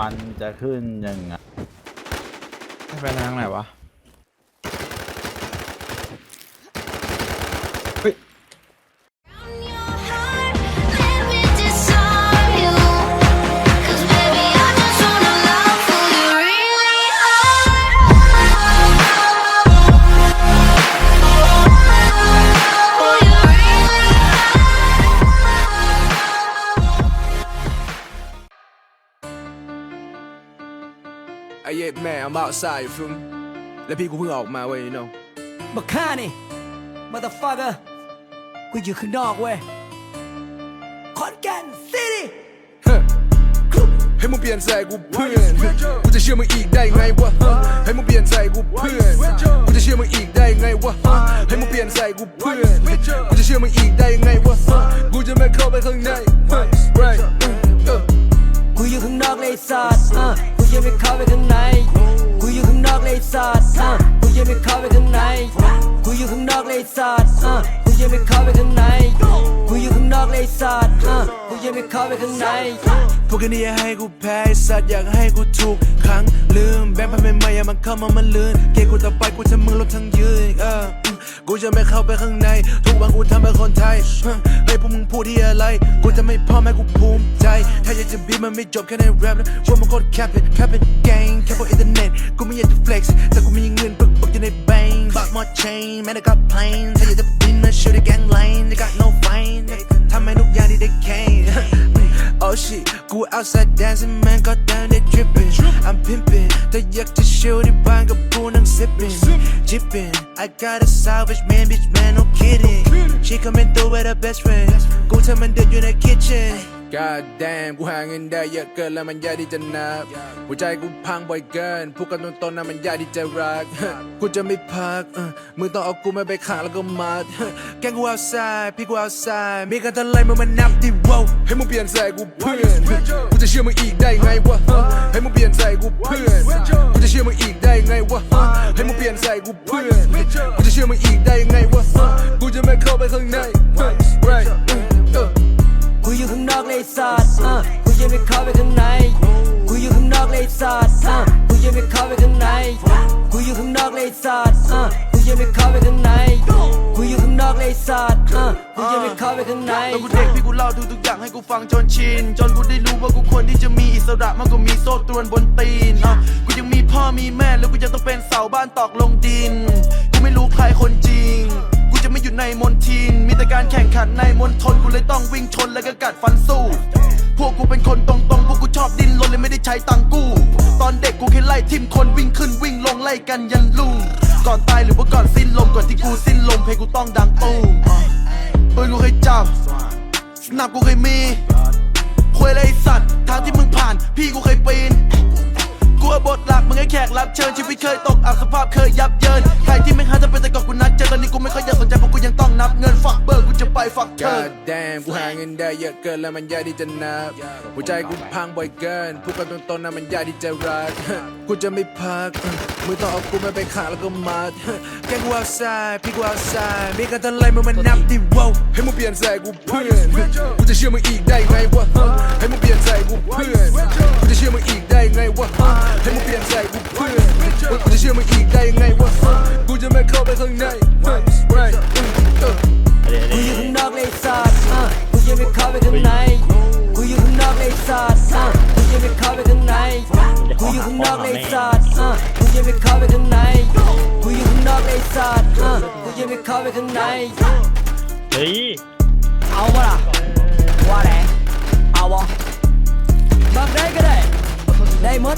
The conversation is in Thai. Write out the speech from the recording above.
มันจะขึ้นยังไง ไปทางไหนวะ are. ไอ้เย็ดแม่ I'm outside you feel me แล้วพี่กูเพิ่งออกมาเว้ย you know บักฆ่านี่ motherfucker กูอยู่ข้างนอกเว้ยขอนแก่นซิตี้ ให้มึงเปลี่ยนใจกูเพื่อน กูจะเชื่อมึงอีกได้ไงวะ ให้มึงเปลี่ยนใจกูเพื่อน กูจะเชื่อมึงอีกได้ไงวะ ให้มึงเปลี่ยนใจกูเพื่อน กูจะเชื่อมึงอีกได้ไงวะ สัตว์กูยังไม่เข้าไปข้างใน กูอยู่ข้างนอกเลยสัตว์อะกูยังไม่เข้าไปข้างใน กูอยู่ข้างนอกเลยสัตว์อะกูยังไม่เข้าไปข้างใน พวกนี้อยากให้กูแพ้สัตว์อยากให้กูถูกขังลืมแบงค์พันใหม่ๆอย่ามันเข้ามามันลืนเกยกูต่อไปกูจะมึงลดทั้งยืนเออ กูจะไม่เข้าไปข้างใน ทุกวันกูทำเพื่อคนไทยฮะเฮ้ยพวกมึงพูดที่อะไร กูจะไม่พ่อแม้กูภูมิใจ ถ้าอยากจะบีมันไม่จบแค่ในแรปนะว่ามันโคตรแคปเป็นแคปเป็นแกงแค่บนอินเทอร์เน็ต กูไม่อยากจะ flex แต่กูมีเงินปึกปึกอยู่ในแบงค์บักมอเชนแม้แต่กับเพลนถ้าอยากจะบินนะ shoot a gang lane they got no fine ทำให้ทุกอย่างที่ได้ can Oh shit กู outside dancing man god damn they dripping I'm pimping แต่อยากจะชิลที่บ้านกับกูนั่ง sipping jipping I got a salvage man bitch man no kidding she coming through with her best friend กูทำมันเดือดอยู่ใน kitchen God damn กูหาเงินได้เยอะเกินแล้วมันยากที่จะนับ หัวใจกูพังบ่อยเกินพูดกันตรงๆนะมันยากที่จะรัก กูจะไม่พักเออมึงต้องเอากูไม่ไปขังแล้วก็มัดแกงกู outside พี่กู outside มีกันเท่าไรมึงมันนับดิว้าวให้มึงเปลี่ยนใจกูเพื่อนกูจะเชื่อมึงอีกได้ไงวะให้มึงเปลี่ยนใจกูเพื่อนกูจะเชื่อมึงอีกได้ไงวะให้มึงเปลี่ยนใจกูเพื่อนกูจะเชื่อมึงอีกได้ไงวะกูจะไม่เข้าไปข้างใน เลยสัตว์กูยังไม่เข้าไปข้างใน กูอยู่ข้างนอกเลยสัตว์อะกูยังไม่เข้าไปข้างใน กูอยู่ข้างนอกเลยสัตว์อะกูยังไม่เข้าไปข้างใน กูอยู่ข้างนอกเลยสัตว์อะกูยังไม่เข้าไปข้างในตอนกูเด็กพี่กูเล่าทุกๆอย่างให้กูฟังจนชิน จนกูได้รู้ว่ากูควรที่จะมีอิสระมากกว่ามีโซ่ตรวนบนตีนอะกูยังมีพ่อมีแม่แล้วกูยังต้องเป็นเสาบ้านตอกลงดิน กูไม่รู้ใครคนจริง ในมนทินมีแต่การแข่งขันในมนทนกูเลยต้องวิ่งชนแล้วก็กัดฟันสู้ พวกกูเป็นคนตรงๆ พวกกูชอบดิ้นรนเลยไม่ได้ใช้ตังกู้ตอนเด็กกูแค่ไล่ทิมคนวิ่งขึ้นวิ่งลงไล่กันยันลุง ก่อนตายหรือว่าก่อนสิ้นลมก่อนที่กูสิ้นลมเพลงกูต้องดังตูมปืนกูเคยจับสนับกูเคยมีคุยอะไรสัตว์ทางที่มึงผ่าน พี่กูเคยปีนกูเอาบทหลักมึงให้แขกรับเชิญชีวิตเคยตกอับสภาพเคยยับเยินใครที่ไม่หาจะเป็นแต่กอนกูนัด ไปฝักเธอ God damn กูหาเงินได้เยอะเกินแล้วมันยากที่จะนับหัวใจกูพังบ่อยเกินพูดกันตรงๆนะมันยากที่จะรักกูจะไม่พักมึงต้องเอากูไม่ไปขังแล้วก็มัดแกงกู outside พี่กู outside มีกันเท่าไรมึงมันนับดิว้าวให้มึงเปลี่ยนใจกูเพื่อนกูจะเชื่อมึงอีกได้ไงวะให้มึงเปลี่ยนใจกูเพื่อนกูจะเชื่อมึงอีกได้ไงวะให้มึงเปลี่ยนใจกูเพื่อนกูจะเชื่อมึงอีกได้ไงวะกูจะ ข้างนอกเลยสัตว์กูยังไม่เข้าไปข้างในกูยู่ข้างนอกเลยสัตว์กูยังไม่เข้าไปข้างในเฮ้ยเอาปะล่ะว่าแหละเอาวะบักได้ก็ได้ได้หมด